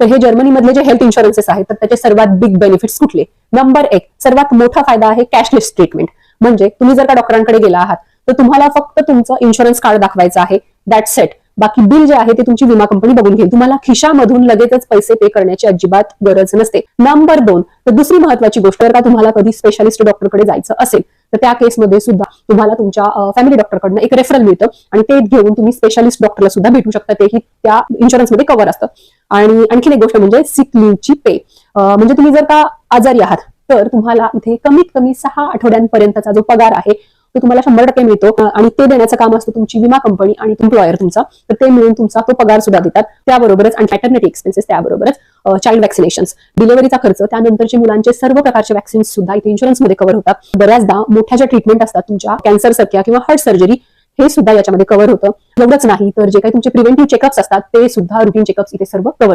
तर हे जर्मनीमधले जे हेल्थ इन्शुरन्सेस आहेत तर त्याचे सर्वात बिग बेनिफिट्स कुठले? नंबर एक सर्वात मोठा फायदा आहे कॅशलेस ट्रीटमेंट म्हणजे तुम्ही जर का डॉक्टरांकडे गेला आहात तर तुम्हाला फक्त तुमचं इन्शुरन्स कार्ड दाखवायचं आहे. दॅट सेट बाकी बिल जे आहे ते तुमची विमा कंपनी बघून घेईल. तुम्हाला खिशामधून लगेचच पैसे पे करण्याची अजिबात गरज नसते. नंबर दोन तर दुसरी महत्वाची गोष्ट जर का तुम्हाला कधी स्पेशालिस्ट डॉक्टरकडे जायचं असेल तर त्या केसमध्ये सुद्धा तुम्हाला तुमच्या फॅमिली डॉक्टरकडनं एक रेफरल मिळतं. आणि ते घेऊन तुम्ही स्पेशालिस्ट डॉक्टरला सुद्धा भेटू शकता. तेही त्या इन्शुरन्समध्ये कव्हर असतं. आणि आणखीन एक गोष्ट म्हणजे सिक लीव्हची पे म्हणजे तुम्ही जर का आजारी आहात तर तुम्हाला इथे कमीत कमी सहा आठवड्यांपर्यंतचा जो पगार आहे तो तुम्हाला शंभर टक्के मिळतो. आणि ते देण्याचं काम असतं तुमची विमा कंपनी आणि एम्प्लॉयर तुमचा. तर ते मिळून तुमचा तो पगार सुद्धा देतात. त्याबरोबरच आणि एक्सपेन्सेस त्याबरोबरच. चाइल्ड वॅक्सिनेशन डिलिव्हरीचा खर्च त्यानंतरचे मुलांचे सर्व प्रकारचे वॅक्सिन्स सुद्धा इथे इन्शुरन्समध्ये कव्हर होतात. बऱ्याचदा मोठ्या ज्या ट्रीटमेंट असतात तुमच्या कॅन्सर सारख्या किंवा हार्ट सर्जरी हे सुद्धा याच्यामध्ये कव्हर होतं. एवढंच नाही तर जे काही तुमचे प्रिव्हेंटिव्ह चेकअप्स असतात ते सुद्धा रुटीन चेकअप्स इथे सर्व कव्हर